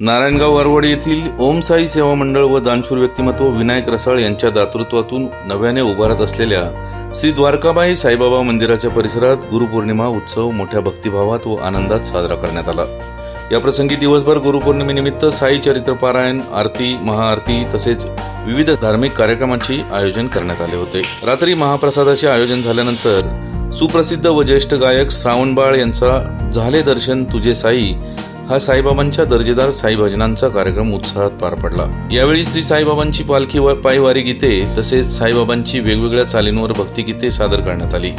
नारायणगाव वरवडी येथील ओम साई सेवा मंडळ व दानशूर व्यक्तिमत्व विनायक रसाळ यांच्या दातृत्वातून नव्याने उभारत असलेल्या श्री द्वारकाबाई साईबाबा मंदिराच्या परिसरात गुरुपौर्णिमा उत्सव मोठ्या भक्तिभावात व आनंदात साजरा करण्यात आला. या प्रसंगी दिवसभर गुरुपौर्णिमेनिमित्त साई चरित्र पारायण आरती महाआरती तसेच विविध धार्मिक कार्यक्रमांचे आयोजन करण्यात आले होते. रात्री महाप्रसादाचे आयोजन झाल्यानंतर सुप्रसिद्ध व ज्येष्ठ गायक श्रावणबाळ यांचा झाले दर्शन तुझे साई हा साईबाबांच्या दर्जेदार साई भजनांचा कार्यक्रम उत्साहात पार पडला. यावेळी श्री साईबाबांची पालखी व पायवारी गीते तसेच साईबाबांची वेगवेगळ्या चालींवर भक्तिगीते सादर करण्यात आली.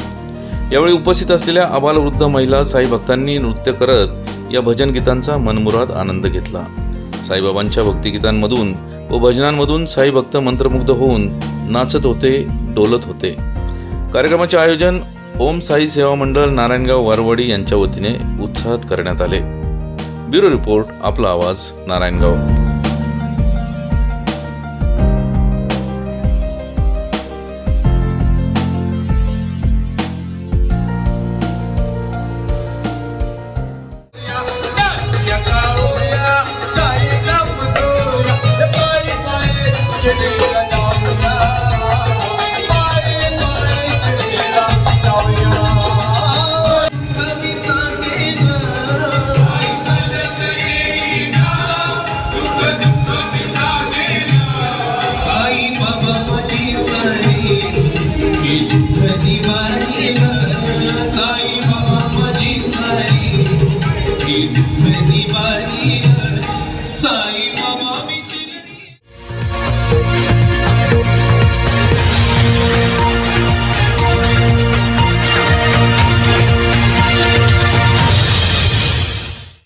यावेळी उपस्थित असलेल्या आबालवृद्ध महिला साई भक्तांनी नृत्य करत या भजन गीतांचा मनमुराद आनंद घेतला. साईबाबांच्या भक्तिगीतांमधून व भजनांमधून साई भक्त मंत्रमुग्ध होऊन नाचत होते डोलत होते. कार्यक्रमाचे आयोजन ओम साई सेवा मंडळ नारायणगाव वारवाडी यांच्या वतीने उत्साहात करण्यात आले. ब्युरो रिपोर्ट आपला आवाज नारायणगाव. साई बाबा माझी साई